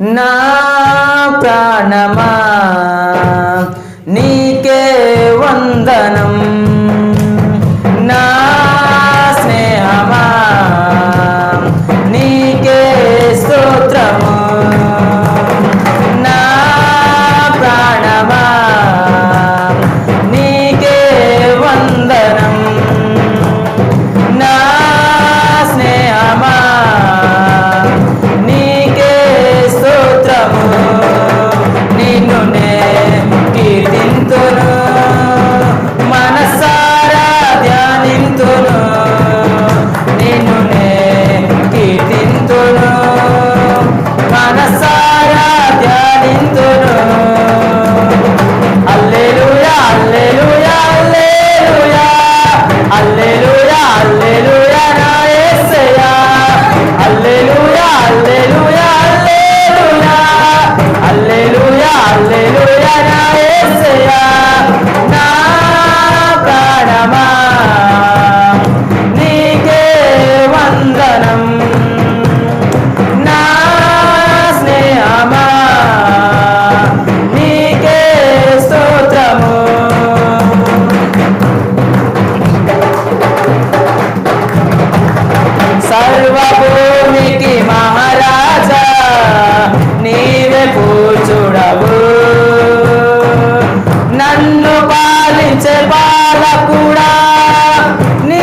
నా ప్రాణమా? Amen. పాలించే బాల కూడా నీ